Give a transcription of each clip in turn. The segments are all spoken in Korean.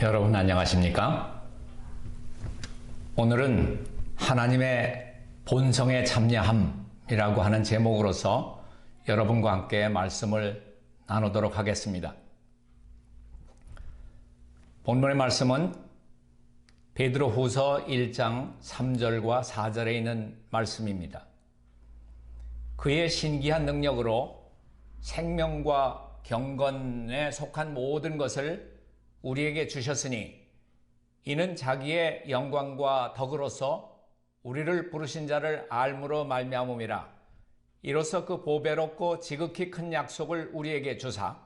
여러분 안녕하십니까? 오늘은 하나님의 본성에 참여함이라고 하는 제목으로서 여러분과 함께 말씀을 나누도록 하겠습니다. 본문의 말씀은 베드로 후서 1장 3절과 4절에 있는 말씀입니다. 그의 신기한 능력으로 생명과 경건에 속한 모든 것을 우리에게 주셨으니 이는 자기의 영광과 덕으로서 우리를 부르신 자를 알므로 말미암음이라 이로써 그 보배롭고 지극히 큰 약속을 우리에게 주사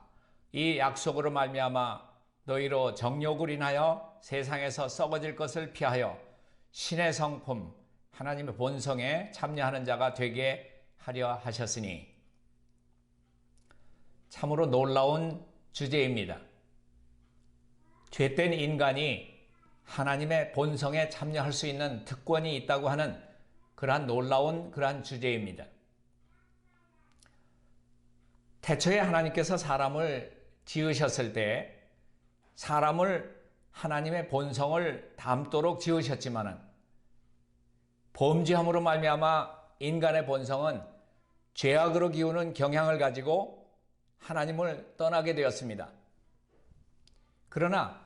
이 약속으로 말미암아 너희로 정욕을 인하여 세상에서 썩어질 것을 피하여 신의 성품 하나님의 본성에 참여하는 자가 되게 하려 하셨으니 참으로 놀라운 주제입니다. 죄된 인간이 하나님의 본성에 참여할 수 있는 특권이 있다고 하는 그러한 놀라운 그러한 주제입니다. 태초에 하나님께서 사람을 지으셨을 때 사람을 하나님의 본성을 담도록 지으셨지만은 범죄함으로 말미암아 인간의 본성은 죄악으로 기우는 경향을 가지고 하나님을 떠나게 되었습니다. 그러나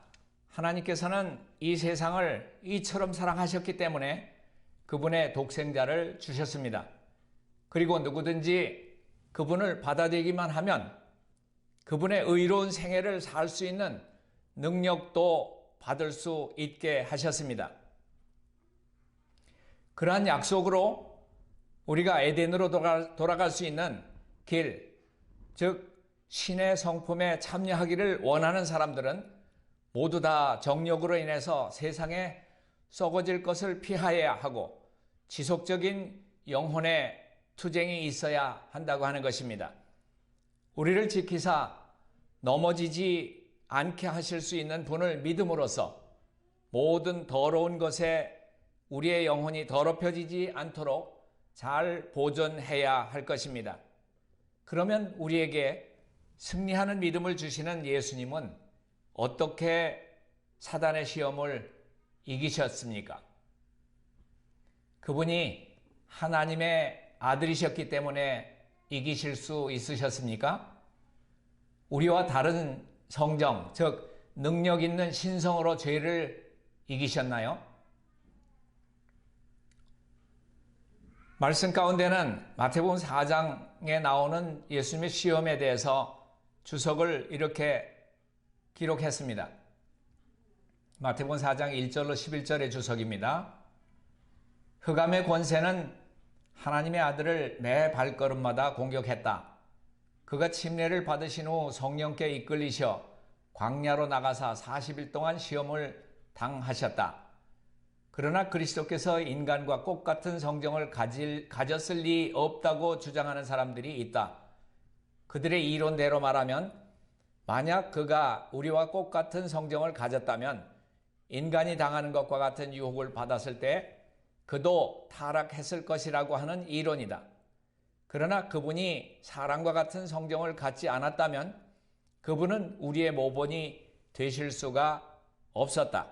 하나님께서는 이 세상을 이처럼 사랑하셨기 때문에 그분의 독생자를 주셨습니다. 그리고 누구든지 그분을 받아들이기만 하면 그분의 의로운 생애를 살 수 있는 능력도 받을 수 있게 하셨습니다. 그러한 약속으로 우리가 에덴으로 돌아갈 수 있는 길, 즉, 신의 성품에 참여하기를 원하는 사람들은 모두 다 정력으로 인해서 세상에 썩어질 것을 피하여야 하고 지속적인 영혼의 투쟁이 있어야 한다고 하는 것입니다. 우리를 지키사 넘어지지 않게 하실 수 있는 분을 믿음으로써 모든 더러운 것에 우리의 영혼이 더럽혀지지 않도록 잘 보존해야 할 것입니다. 그러면 우리에게 승리하는 믿음을 주시는 예수님은 어떻게 사단의 시험을 이기셨습니까? 그분이 하나님의 아들이셨기 때문에 이기실 수 있으셨습니까? 우리와 다른 성정, 즉, 능력 있는 신성으로 죄를 이기셨나요? 말씀 가운데는 마태복음 4장에 나오는 예수님의 시험에 대해서 주석을 이렇게 기록했습니다. 마태복음 4장 1절로 11절의 주석입니다. 흑암의 권세는 하나님의 아들을 매 발걸음마다 공격했다. 그가 침례를 받으신 후 성령께 이끌리셔 광야로 나가사 40일 동안 시험을 당하셨다. 그러나 그리스도께서 인간과 꽃 같은 성정을 가질, 가졌을 리 없다고 주장하는 사람들이 있다. 그들의 이론대로 말하면 만약 그가 우리와 꽃 같은 성정을 가졌다면 인간이 당하는 것과 같은 유혹을 받았을 때 그도 타락했을 것이라고 하는 이론이다. 그러나 그분이 사람과 같은 성정을 갖지 않았다면 그분은 우리의 모본이 되실 수가 없었다.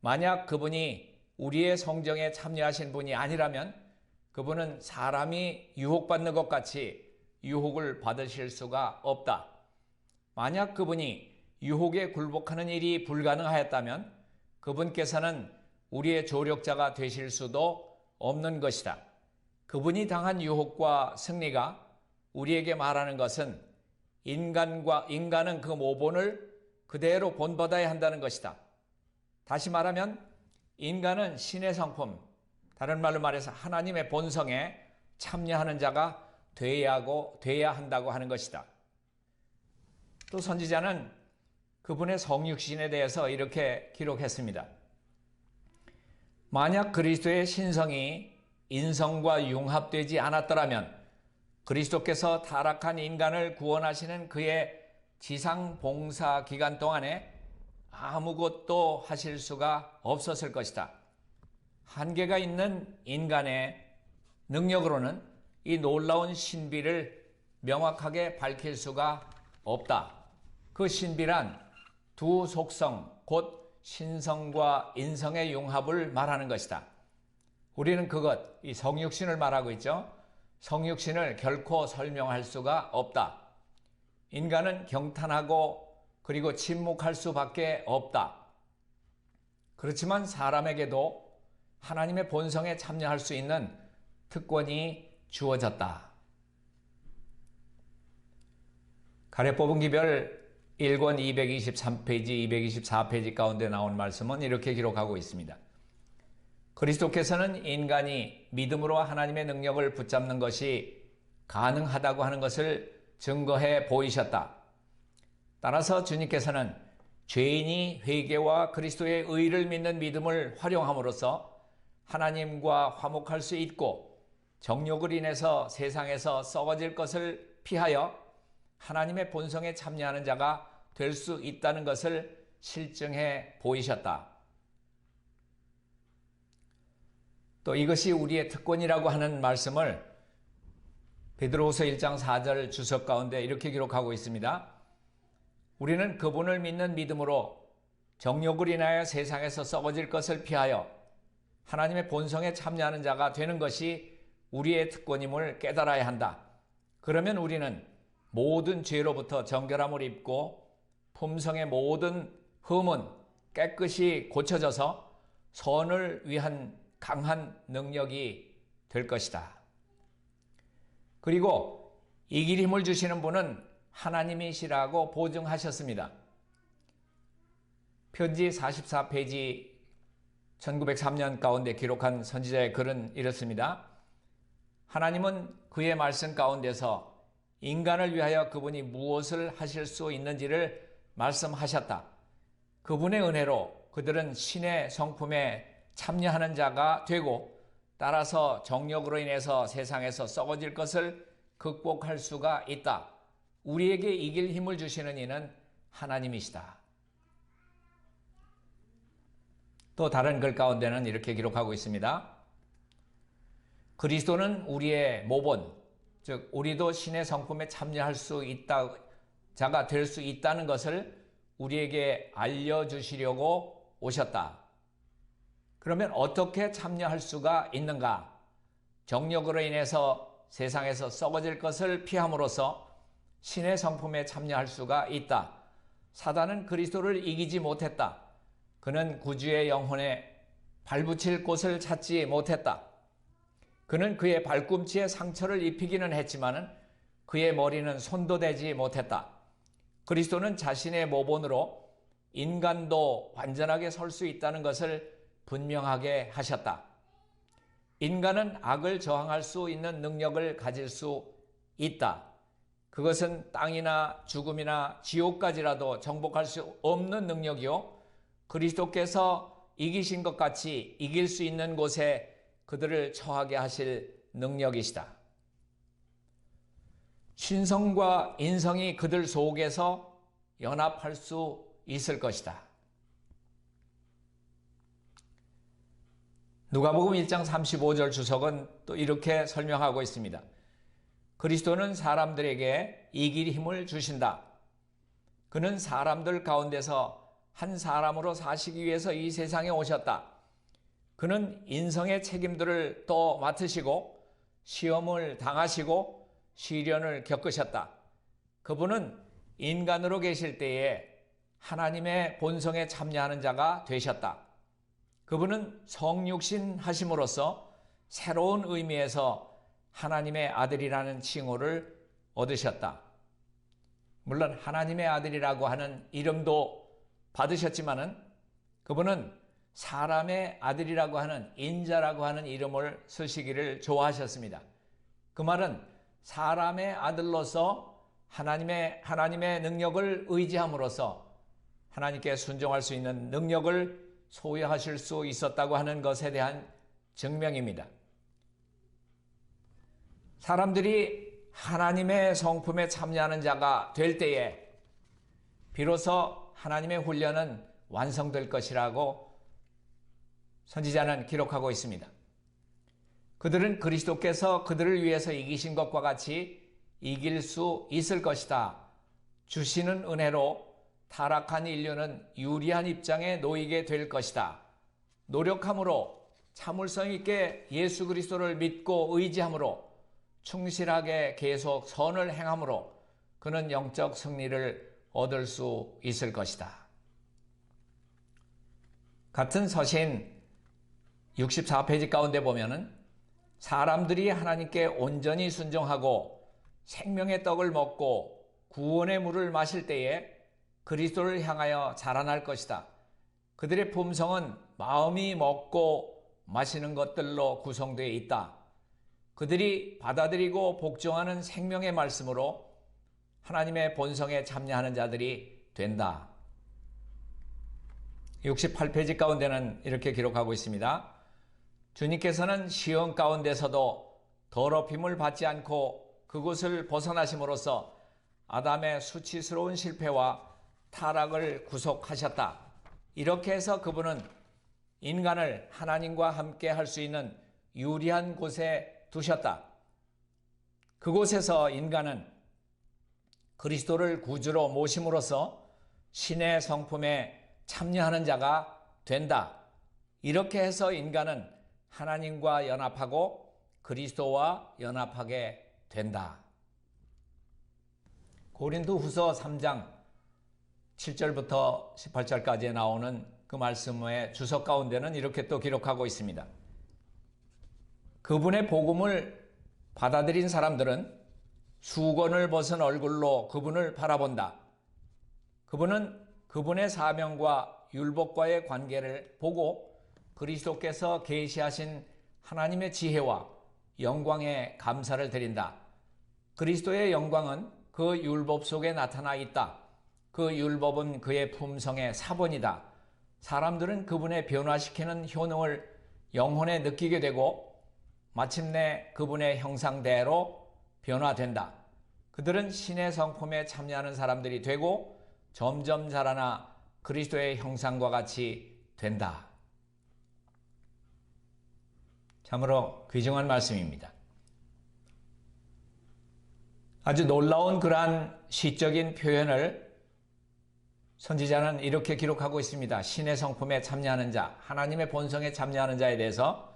만약 그분이 우리의 성정에 참여하신 분이 아니라면 그분은 사람이 유혹받는 것 같이 유혹을 받으실 수가 없다. 만약 그분이 유혹에 굴복하는 일이 불가능하였다면 그분께서는 우리의 조력자가 되실 수도 없는 것이다. 그분이 당한 유혹과 승리가 우리에게 말하는 것은 인간과 인간은 그 모본을 그대로 본받아야 한다는 것이다. 다시 말하면 인간은 신의 성품, 다른 말로 말해서 하나님의 본성에 참여하는 자가 되어야 하고 돼야 한다고 하는 것이다. 또 선지자는 그분의 성육신에 대해서 이렇게 기록했습니다. 만약 그리스도의 신성이 인성과 융합되지 않았더라면 그리스도께서 타락한 인간을 구원하시는 그의 지상 봉사 기간 동안에 아무것도 하실 수가 없었을 것이다. 한계가 있는 인간의 능력으로는 이 놀라운 신비를 명확하게 밝힐 수가 없다. 그 신비란 두 속성, 곧 신성과 인성의 융합을 말하는 것이다. 우리는 그것, 이 성육신을 말하고 있죠. 성육신을 결코 설명할 수가 없다. 인간은 경탄하고 그리고 침묵할 수밖에 없다. 그렇지만 사람에게도 하나님의 본성에 참여할 수 있는 특권이 주어졌다. 가래 뽑은 기별 1권 223페이지, 224페이지 가운데 나온 말씀은 이렇게 기록하고 있습니다. 그리스도께서는 인간이 믿음으로 하나님의 능력을 붙잡는 것이 가능하다고 하는 것을 증거해 보이셨다. 따라서 주님께서는 죄인이 회개와 그리스도의 의를 믿는 믿음을 활용함으로써 하나님과 화목할 수 있고 정욕을 인해서 세상에서 썩어질 것을 피하여 하나님의 본성에 참여하는 자가 될 수 있다는 것을 실증해 보이셨다. 또 이것이 우리의 특권이라고 하는 말씀을 베드로후서 1장 4절 주석 가운데 이렇게 기록하고 있습니다. 우리는 그분을 믿는 믿음으로 정욕을 인하여 세상에서 썩어질 것을 피하여 하나님의 본성에 참여하는 자가 되는 것이 우리의 특권임을 깨달아야 한다. 그러면 우리는 모든 죄로부터 정결함을 입고 품성의 모든 흠은 깨끗이 고쳐져서 선을 위한 강한 능력이 될 것이다. 그리고 이길 힘을 주시는 분은 하나님이시라고 보증하셨습니다. 편지 44페이지 1903년 가운데 기록한 선지자의 글은 이렇습니다. 하나님은 그의 말씀 가운데서 인간을 위하여 그분이 무엇을 하실 수 있는지를 말씀하셨다. 그분의 은혜로 그들은 신의 성품에 참여하는 자가 되고 따라서 정력으로 인해서 세상에서 썩어질 것을 극복할 수가 있다. 우리에게 이길 힘을 주시는 이는 하나님이시다. 또 다른 글 가운데는 이렇게 기록하고 있습니다. 그리스도는 우리의 모본, 즉 우리도 신의 성품에 참여할 수 있다 자가 될 수 있다는 것을 우리에게 알려 주시려고 오셨다. 그러면 어떻게 참여할 수가 있는가? 정력으로 인해서 세상에서 썩어질 것을 피함으로써 신의 성품에 참여할 수가 있다. 사단은 그리스도를 이기지 못했다. 그는 구주의 영혼에 발붙일 곳을 찾지 못했다. 그는 그의 발꿈치에 상처를 입히기는 했지만 그의 머리는 손도 대지 못했다. 그리스도는 자신의 모본으로 인간도 완전하게 설 수 있다는 것을 분명하게 하셨다. 인간은 악을 저항할 수 있는 능력을 가질 수 있다. 그것은 땅이나 죽음이나 지옥까지라도 정복할 수 없는 능력이요. 그리스도께서 이기신 것 같이 이길 수 있는 곳에 그들을 처하게 하실 능력이시다. 신성과 인성이 그들 속에서 연합할 수 있을 것이다. 누가복음 1장 35절 주석은 또 이렇게 설명하고 있습니다. 그리스도는 사람들에게 이길 힘을 주신다. 그는 사람들 가운데서 한 사람으로 사시기 위해서 이 세상에 오셨다. 그는 인성의 책임들을 또 맡으시고 시험을 당하시고 시련을 겪으셨다. 그분은 인간으로 계실 때에 하나님의 본성에 참여하는 자가 되셨다. 그분은 성육신 하심으로써 새로운 의미에서 하나님의 아들이라는 칭호를 얻으셨다. 물론 하나님의 아들이라고 하는 이름도 받으셨지만은 그분은 사람의 아들이라고 하는 인자라고 하는 이름을 쓰시기를 좋아하셨습니다. 그 말은 사람의 아들로서 하나님의 하나님의 능력을 의지함으로써 하나님께 순종할 수 있는 능력을 소유하실 수 있었다고 하는 것에 대한 증명입니다. 사람들이 하나님의 성품에 참여하는 자가 될 때에 비로소 하나님의 훈련은 완성될 것이라고 선지자는 기록하고 있습니다. 그들은 그리스도께서 그들을 위해서 이기신 것과 같이 이길 수 있을 것이다. 주시는 은혜로 타락한 인류는 유리한 입장에 놓이게 될 것이다. 노력함으로 참을성 있게 예수 그리스도를 믿고 의지함으로 충실하게 계속 선을 행함으로 그는 영적 승리를 얻을 수 있을 것이다. 같은 서신 64페이지 가운데 보면은 사람들이 하나님께 온전히 순종하고 생명의 떡을 먹고 구원의 물을 마실 때에 그리스도를 향하여 자라날 것이다. 그들의 품성은 마음이 먹고 마시는 것들로 구성되어 있다. 그들이 받아들이고 복종하는 생명의 말씀으로 하나님의 본성에 참여하는 자들이 된다. 68페이지 가운데는 이렇게 기록하고 있습니다. 주님께서는 시험 가운데서도 더럽힘을 받지 않고 그곳을 벗어나심으로써 아담의 수치스러운 실패와 타락을 구속하셨다. 이렇게 해서 그분은 인간을 하나님과 함께 할 수 있는 유리한 곳에 두셨다. 그곳에서 인간은 그리스도를 구주로 모심으로써 신의 성품에 참여하는 자가 된다. 이렇게 해서 인간은 하나님과 연합하고 그리스도와 연합하게 된다. 고린도 후서 3장 7절부터 18절까지 나오는 그 말씀의 주석 가운데는 이렇게 또 기록하고 있습니다. 그분의 복음을 받아들인 사람들은 수건을 벗은 얼굴로 그분을 바라본다. 그분은 그분의 사명과 율법과의 관계를 보고 그리스도께서 계시하신 하나님의 지혜와 영광에 감사를 드린다. 그리스도의 영광은 그 율법 속에 나타나 있다. 그 율법은 그의 품성의 사본이다. 사람들은 그분의 변화시키는 효능을 영혼에 느끼게 되고 마침내 그분의 형상대로 변화된다. 그들은 신의 성품에 참여하는 사람들이 되고 점점 자라나 그리스도의 형상과 같이 된다. 참으로 귀중한 말씀입니다. 아주 놀라운 그러한 시적인 표현을 선지자는 이렇게 기록하고 있습니다. 신의 성품에 참여하는 자, 하나님의 본성에 참여하는 자에 대해서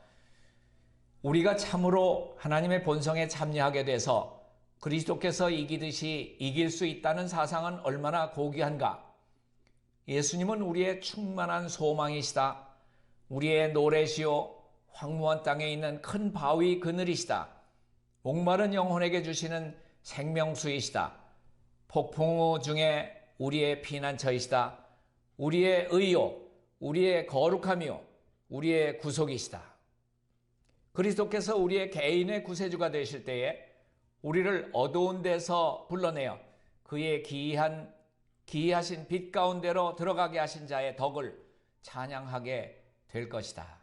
우리가 참으로 하나님의 본성에 참여하게 돼서 그리스도께서 이기듯이 이길 수 있다는 사상은 얼마나 고귀한가. 예수님은 우리의 충만한 소망이시다. 우리의 노래시요 황무한 땅에 있는 큰 바위 그늘이시다. 목마른 영혼에게 주시는 생명수이시다. 폭풍우 중에 우리의 피난처이시다. 우리의 의요, 우리의 거룩함이요, 우리의 구속이시다. 그리스도께서 우리의 개인의 구세주가 되실 때에 우리를 어두운 데서 불러내어 그의 기이한 기이하신 빛 가운데로 들어가게 하신 자의 덕을 찬양하게 될 것이다.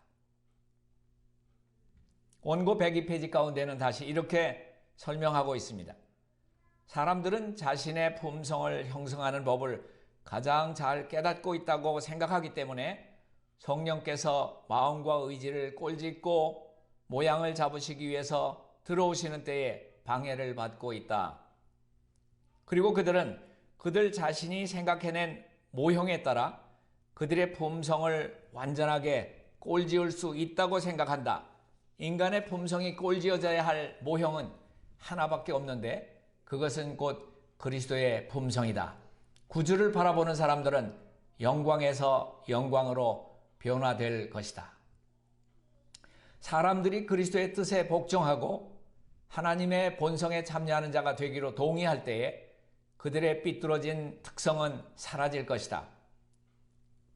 원고 102페이지 가운데는 다시 이렇게 설명하고 있습니다. 사람들은 자신의 품성을 형성하는 법을 가장 잘 깨닫고 있다고 생각하기 때문에 성령께서 마음과 의지를 꼴짓고 모양을 잡으시기 위해서 들어오시는 때에 방해를 받고 있다. 그리고 그들은 그들 자신이 생각해낸 모형에 따라 그들의 품성을 완전하게 꼴지을 수 있다고 생각한다. 인간의 품성이 꼴지어져야 할 모형은 하나밖에 없는데 그것은 곧 그리스도의 품성이다. 구주를 바라보는 사람들은 영광에서 영광으로 변화될 것이다. 사람들이 그리스도의 뜻에 복종하고 하나님의 본성에 참여하는 자가 되기로 동의할 때에 그들의 삐뚤어진 특성은 사라질 것이다.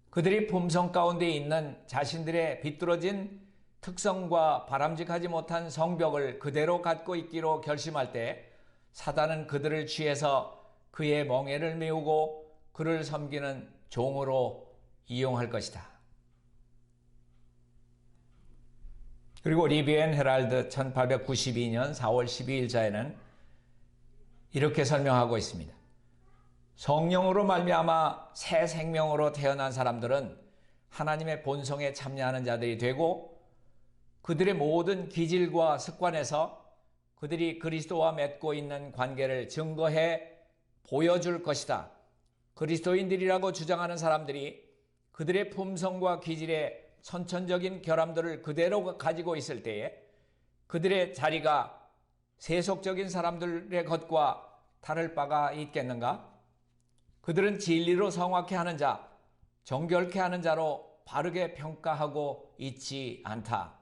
그들이 품성 가운데 있는 자신들의 비뚤어진 특성과 바람직하지 못한 성벽을 그대로 갖고 있기로 결심할 때 사단은 그들을 취해서 그의 멍에를 메우고 그를 섬기는 종으로 이용할 것이다. 그리고 리비엔 헤랄드 1892년 4월 12일자에는 이렇게 설명하고 있습니다. 성령으로 말미암아 새 생명으로 태어난 사람들은 하나님의 본성에 참여하는 자들이 되고 그들의 모든 기질과 습관에서 그들이 그리스도와 맺고 있는 관계를 증거해 보여줄 것이다. 그리스도인들이라고 주장하는 사람들이 그들의 품성과 기질의 선천적인 결함들을 그대로 가지고 있을 때에 그들의 자리가 세속적인 사람들의 것과 다를 바가 있겠는가? 그들은 진리로 성확해 하는 자, 정결케 하는 자로 바르게 평가하고 있지 않다.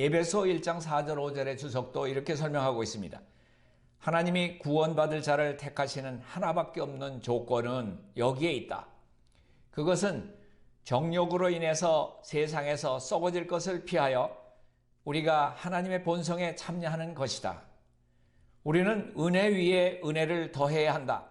에베소 1장 4절 5절의 주석도 이렇게 설명하고 있습니다. 하나님이 구원받을 자를 택하시는 하나밖에 없는 조건은 여기에 있다. 그것은 정욕으로 인해서 세상에서 썩어질 것을 피하여 우리가 하나님의 본성에 참여하는 것이다. 우리는 은혜 위에 은혜를 더해야 한다.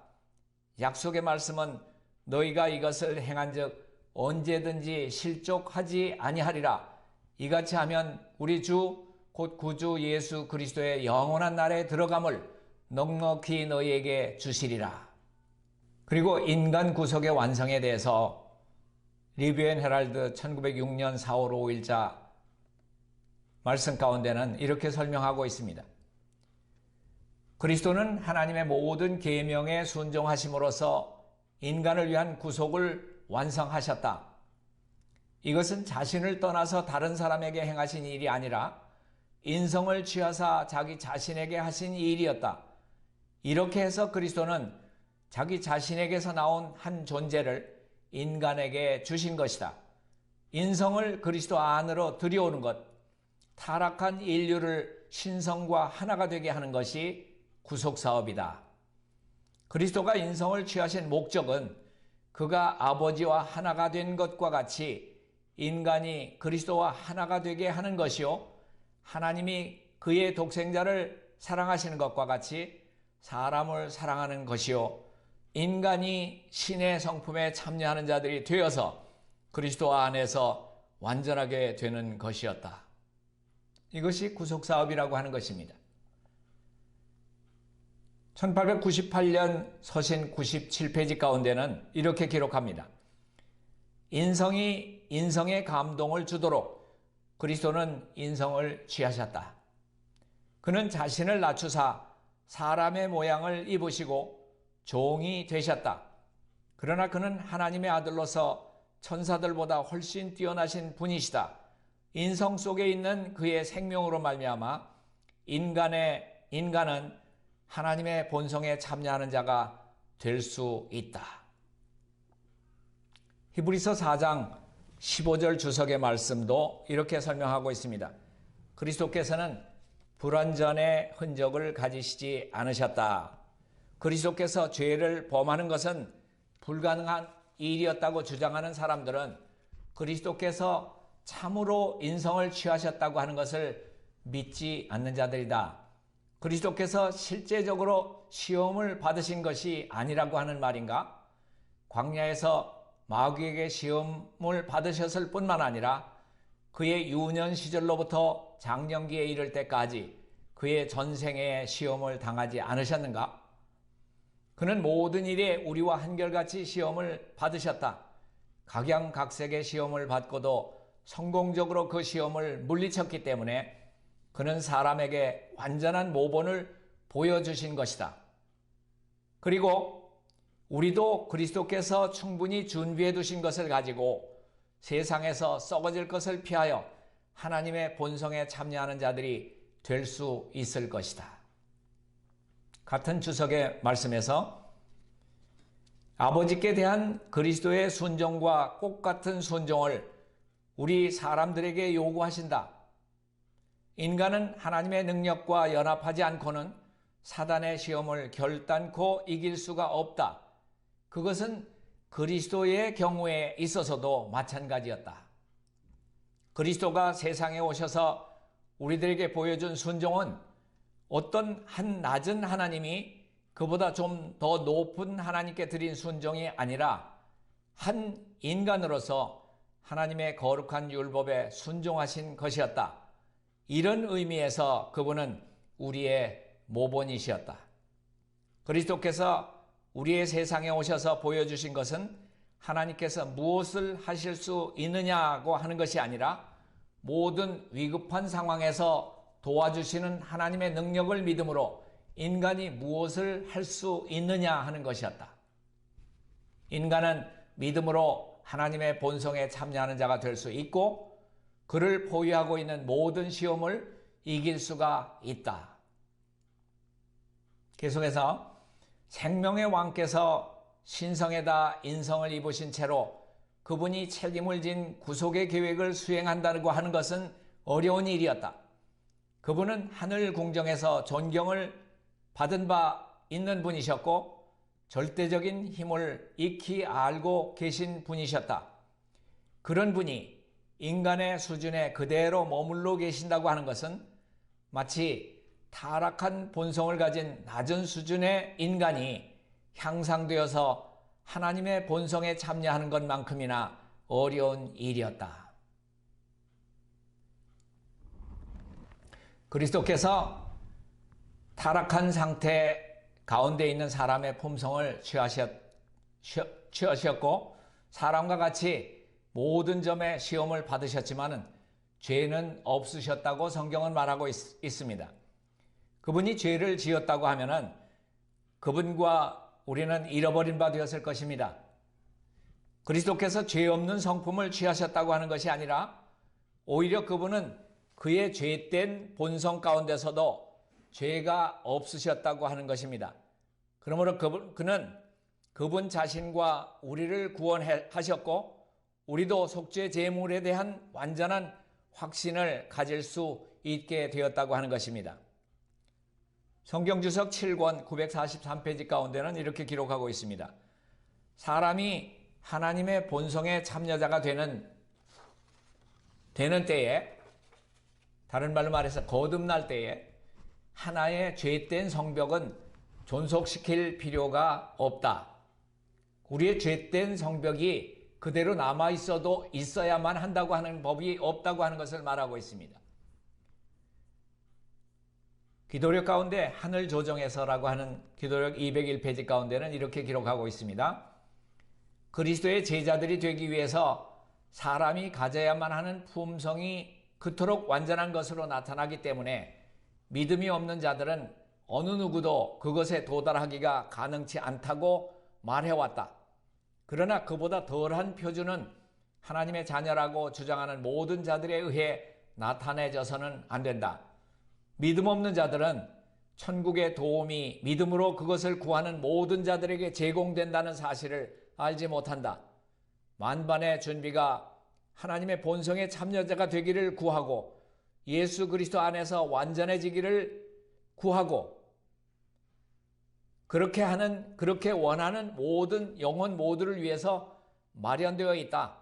약속의 말씀은 너희가 이것을 행한 즉 언제든지 실족하지 아니하리라. 이같이 하면 우리 주 곧 구주 예수 그리스도의 영원한 날에 들어감을 넉넉히 너희에게 주시리라. 그리고 인간 구속의 완성에 대해서 리뷰 앤 헤랄드 1906년 4월 5일자 말씀 가운데는 이렇게 설명하고 있습니다. 그리스도는 하나님의 모든 계명에 순종하심으로써 인간을 위한 구속을 완성하셨다. 이것은 자신을 떠나서 다른 사람에게 행하신 일이 아니라 인성을 취하사 자기 자신에게 하신 일이었다. 이렇게 해서 그리스도는 자기 자신에게서 나온 한 존재를 인간에게 주신 것이다. 인성을 그리스도 안으로 들여오는 것, 타락한 인류를 신성과 하나가 되게 하는 것이 구속 사업이다. 그리스도가 인성을 취하신 목적은 그가 아버지와 하나가 된 것과 같이 인간이 그리스도와 하나가 되게 하는 것이요. 하나님이 그의 독생자를 사랑하시는 것과 같이 사람을 사랑하는 것이요. 인간이 신의 성품에 참여하는 자들이 되어서 그리스도 안에서 완전하게 되는 것이었다. 이것이 구속사업이라고 하는 것입니다. 1898년 서신 97페이지 가운데는 이렇게 기록합니다. 인성이 인성의 감동을 주도록 그리스도는 인성을 취하셨다. 그는 자신을 낮추사 사람의 모양을 입으시고 종이 되셨다. 그러나 그는 하나님의 아들로서 천사들보다 훨씬 뛰어나신 분이시다. 인성 속에 있는 그의 생명으로 말미암아 인간의 인간은 하나님의 본성에 참여하는 자가 될 수 있다. 히브리서 4장 15절 주석의 말씀도 이렇게 설명하고 있습니다. 그리스도께서는 불완전의 흔적을 가지시지 않으셨다. 그리스도께서 죄를 범하는 것은 불가능한 일이었다고 주장하는 사람들은 그리스도께서 참으로 인성을 취하셨다고 하는 것을 믿지 않는 자들이다. 그리스도께서 실제적으로 시험을 받으신 것이 아니라고 하는 말인가? 광야에서 마귀에게 시험을 받으셨을 뿐만 아니라 그의 유년 시절로부터 장년기에 이를 때까지 그의 전생에 시험을 당하지 않으셨는가? 그는 모든 일에 우리와 한결같이 시험을 받으셨다. 각양각색의 시험을 받고도 성공적으로 그 시험을 물리쳤기 때문에 그는 사람에게 완전한 모본을 보여주신 것이다. 그리고 우리도 그리스도께서 충분히 준비해 두신 것을 가지고 세상에서 썩어질 것을 피하여 하나님의 본성에 참여하는 자들이 될 수 있을 것이다. 같은 주석의 말씀에서 아버지께 대한 그리스도의 순종과 꽃 같은 순종을 우리 사람들에게 요구하신다. 인간은 하나님의 능력과 연합하지 않고는 사단의 시험을 결단코 이길 수가 없다. 그것은 그리스도의 경우에 있어서도 마찬가지였다. 그리스도가 세상에 오셔서 우리들에게 보여준 순종은 어떤 한 낮은 하나님이 그보다 좀 더 높은 하나님께 드린 순종이 아니라 한 인간으로서 하나님의 거룩한 율법에 순종하신 것이었다. 이런 의미에서 그분은 우리의 모본이시었다. 그리스도께서 우리의 세상에 오셔서 보여주신 것은 하나님께서 무엇을 하실 수 있느냐고 하는 것이 아니라 모든 위급한 상황에서 도와주시는 하나님의 능력을 믿음으로 인간이 무엇을 할 수 있느냐 하는 것이었다. 인간은 믿음으로 하나님의 본성에 참여하는 자가 될 수 있고 그를 포위하고 있는 모든 시험을 이길 수가 있다. 계속해서 생명의 왕께서 신성에다 인성을 입으신 채로 그분이 책임을 진 구속의 계획을 수행한다고 하는 것은 어려운 일이었다. 그분은 하늘 궁정에서 존경을 받은 바 있는 분이셨고 절대적인 힘을 익히 알고 계신 분이셨다. 그런 분이 인간의 수준에 그대로 머물러 계신다고 하는 것은 마치 타락한 본성을 가진 낮은 수준의 인간이 향상되어서 하나님의 본성에 참여하는 것만큼이나 어려운 일이었다. 그리스도께서 타락한 상태 가운데 있는 사람의 품성을 취하셨, 취하셨고 사람과 같이 모든 점에 시험을 받으셨지만은 죄는 없으셨다고 성경은 말하고 있, 있습니다. 그분이 죄를 지었다고 하면은 그분과 우리는 잃어버린 바 되었을 것입니다. 그리스도께서 죄 없는 성품을 취하셨다고 하는 것이 아니라 오히려 그분은 그의 죄된 본성 가운데서도 죄가 없으셨다고 하는 것입니다. 그러므로 그분, 그는 그분 자신과 우리를 구원하셨고 우리도 속죄 제물에 대한 완전한 확신을 가질 수 있게 되었다고 하는 것입니다. 성경주석 7권 943페이지 가운데는 이렇게 기록하고 있습니다. 사람이 하나님의 본성의 참여자가 되는, 되는 때에, 다른 말로 말해서 거듭날 때에, 하나의 죄된 성벽은 존속시킬 필요가 없다. 우리의 죄된 성벽이 그대로 남아 있어도 있어야만 한다고 하는 법이 없다고 하는 것을 말하고 있습니다. 기도력 가운데 하늘 조정에서라고 하는 기도력 201페이지 가운데는 이렇게 기록하고 있습니다. 그리스도의 제자들이 되기 위해서 사람이 가져야만 하는 품성이 그토록 완전한 것으로 나타나기 때문에 믿음이 없는 자들은 어느 누구도 그것에 도달하기가 가능치 않다고 말해왔다. 그러나 그보다 덜한 표준은 하나님의 자녀라고 주장하는 모든 자들에 의해 나타내져서는 안 된다. 믿음 없는 자들은 천국의 도움이 믿음으로 그것을 구하는 모든 자들에게 제공된다는 사실을 알지 못한다. 만반의 준비가 하나님의 본성의 참여자가 되기를 구하고 예수 그리스도 안에서 완전해지기를 구하고 그렇게 하는 그렇게 원하는 모든 영혼 모두를 위해서 마련되어 있다.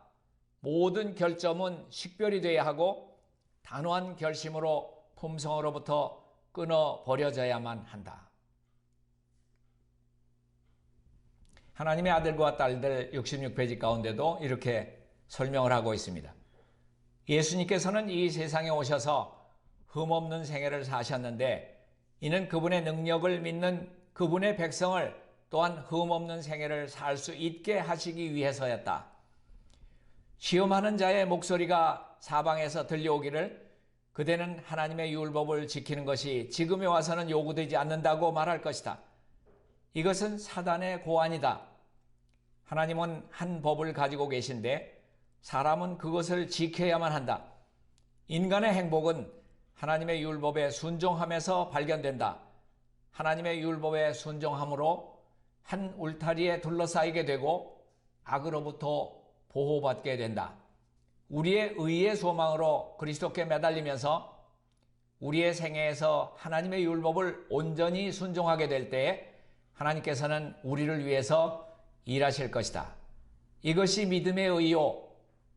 모든 결점은 식별이 되어야 하고 단호한 결심으로 품성으로부터 끊어 버려져야만 한다. 하나님의 아들과 딸들 66페이지 가운데도 이렇게 설명을 하고 있습니다. 예수님께서는 이 세상에 오셔서 흠없는 생애를 사셨는데 이는 그분의 능력을 믿는 그분의 백성을 또한 흠없는 생애를 살 수 있게 하시기 위해서였다. 시험하는 자의 목소리가 사방에서 들려오기를 그대는 하나님의 율법을 지키는 것이 지금에 와서는 요구되지 않는다고 말할 것이다. 이것은 사단의 고안이다. 하나님은 한 법을 가지고 계신데 사람은 그것을 지켜야만 한다. 인간의 행복은 하나님의 율법에 순종함에서 발견된다. 하나님의 율법에 순종함으로 한 울타리에 둘러싸이게 되고 악으로부터 보호받게 된다. 우리의 의의 소망으로 그리스도께 매달리면서 우리의 생애에서 하나님의 율법을 온전히 순종하게 될 때에 하나님께서는 우리를 위해서 일하실 것이다. 이것이 믿음의 의요.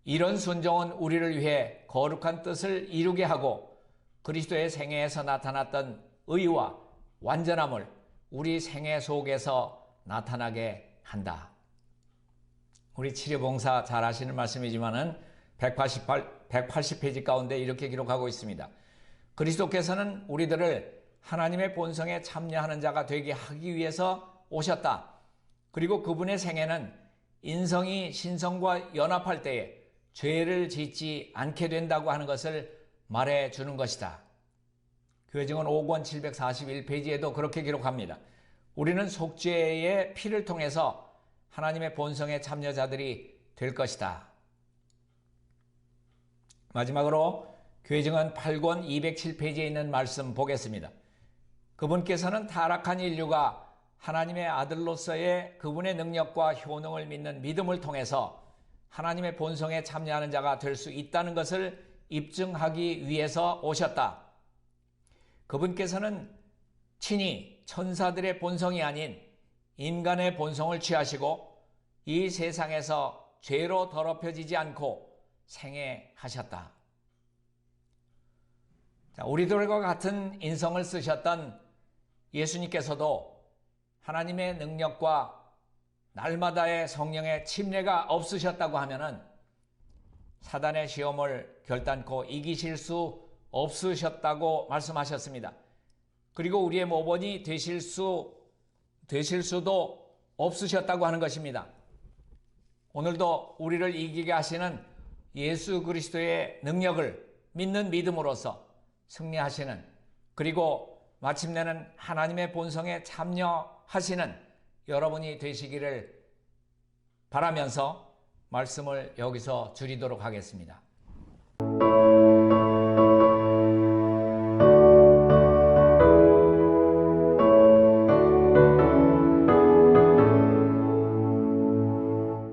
이런 순종은 우리를 위해 거룩한 뜻을 이루게 하고 그리스도의 생애에서 나타났던 의와 완전함을 우리 생애 속에서 나타나게 한다. 우리 치료봉사 잘 하시는 말씀이지만은 188, 180페이지 가운데 이렇게 기록하고 있습니다. 그리스도께서는 우리들을 하나님의 본성에 참여하는 자가 되게 하기 위해서 오셨다. 그리고 그분의 생애는 인성이 신성과 연합할 때에 죄를 짓지 않게 된다고 하는 것을 말해 주는 것이다. 교회증은 5권 741페이지에도 그렇게 기록합니다. 우리는 속죄의 피를 통해서 하나님의 본성의 참여자들이 될 것이다. 마지막으로 교회증언 8권 207페이지에 있는 말씀 보겠습니다. 그분께서는 타락한 인류가 하나님의 아들로서의 그분의 능력과 효능을 믿는 믿음을 통해서 하나님의 본성에 참여하는 자가 될 수 있다는 것을 입증하기 위해서 오셨다. 그분께서는 친히 천사들의 본성이 아닌 인간의 본성을 취하시고 이 세상에서 죄로 더럽혀지지 않고 생애하셨다. 자, 우리들과 같은 인성을 쓰셨던 예수님께서도 하나님의 능력과 날마다의 성령의 침례가 없으셨다고 하면은 사단의 시험을 결단코 이기실 수 없으셨다고 말씀하셨습니다. 그리고 우리의 모범이 되실 수 되실 수도 없으셨다고 하는 것입니다. 오늘도 우리를 이기게 하시는 예수 그리스도의 능력을 믿는 믿음으로써 승리하시는 그리고 마침내는 하나님의 본성에 참여하시는 여러분이 되시기를 바라면서 말씀을 여기서 줄이도록 하겠습니다.